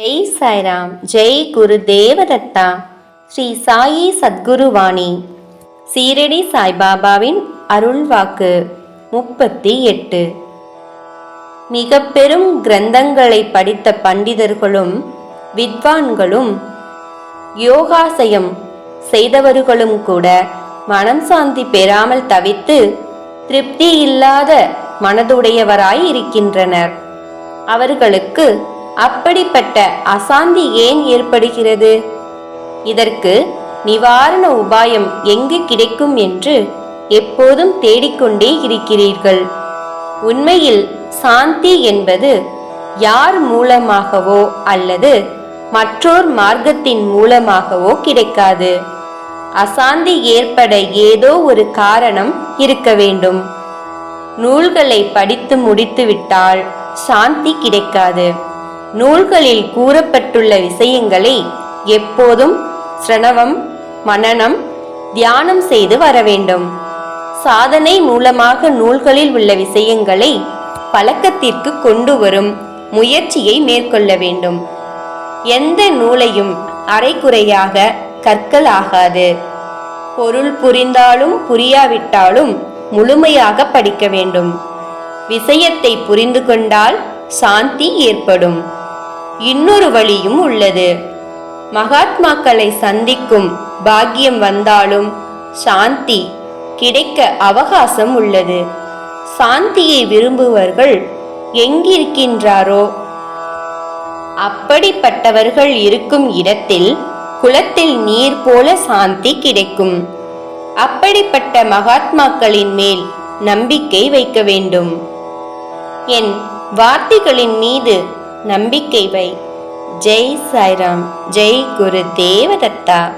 ஜெய் சாய்ராம் ஜெய் குரு தேவதத்தா. ஸ்ரீ சாயி சத்குருவாணி. சீரடி சாய்பாபாவின் அருள்வாக்கு முப்பத்தி எட்டு. மிக பெரும் கிரந்தங்களை படித்த பண்டிதர்களும் வித்வான்களும் யோகாசயம் செய்தவர்களும் கூட மனம் சாந்தி பெறாமல் தவித்து திருப்தி இல்லாத மனதுடையவராய் இருக்கின்றனர். அவர்களுக்கு அப்படிப்பட்ட அசாந்தி ஏன் ஏற்படுகிறது? இதற்கு நிவாரண உபாயம் எங்கு கிடைக்கும் என்று எப்போதும் தேடிக்கொண்டே இருக்கிறீர்கள். உண்மையில் சாந்தி என்பது யார் மூலமாகவோ அல்லது மற்றோர் மார்க்கத்தின் மூலமாகவோ கிடைக்காது. அசாந்தி ஏற்பட ஏதோ ஒரு காரணம் இருக்க வேண்டும். நூல்களை படித்து முடித்துவிட்டால் சாந்தி கிடைக்காது. நூல்களில் கூறப்பட்டுள்ள விஷயங்களை எப்போதும் சிரணவம் மனனம் தியானம் செய்து வர வேண்டும் சாதனை மூலமாக நூல்களில் உள்ள விஷயங்களை பழக்கத்திற்கு கொண்டு வரும் முயற்சியை மேற்கொள்ள வேண்டும். எந்த நூலையும் அரைக்குறையாக கற்கள் ஆகாது பொருள் புரிந்தாலும் புரியாவிட்டாலும் முழுமையாக படிக்க வேண்டும். விஷயத்தை புரிந்து கொண்டால் சாந்தி ஏற்படும். இன்னொரு வழியும் உள்ளது. மகாத்மாக்களை சந்திக்கும் பாக்கியம் வந்தாலும் சாந்தி கிடைக்க அவகாசம் உள்ளது. சாந்தியை விரும்புவர்கள் எங்கிருக்கின்றாரோ? அப்படிப்பட்டவர்கள் இருக்கும் இடத்தில் குளத்தில் நீர் போல சாந்தி கிடைக்கும். அப்படிப்பட்ட மகாத்மாக்களின் மேல் நம்பிக்கை வைக்க வேண்டும். என் வார்த்தைகளின் மீது நம்பிக்கை வை. ஜெய் சாய்ராம் ஜெய் குரு தேவதத்தா.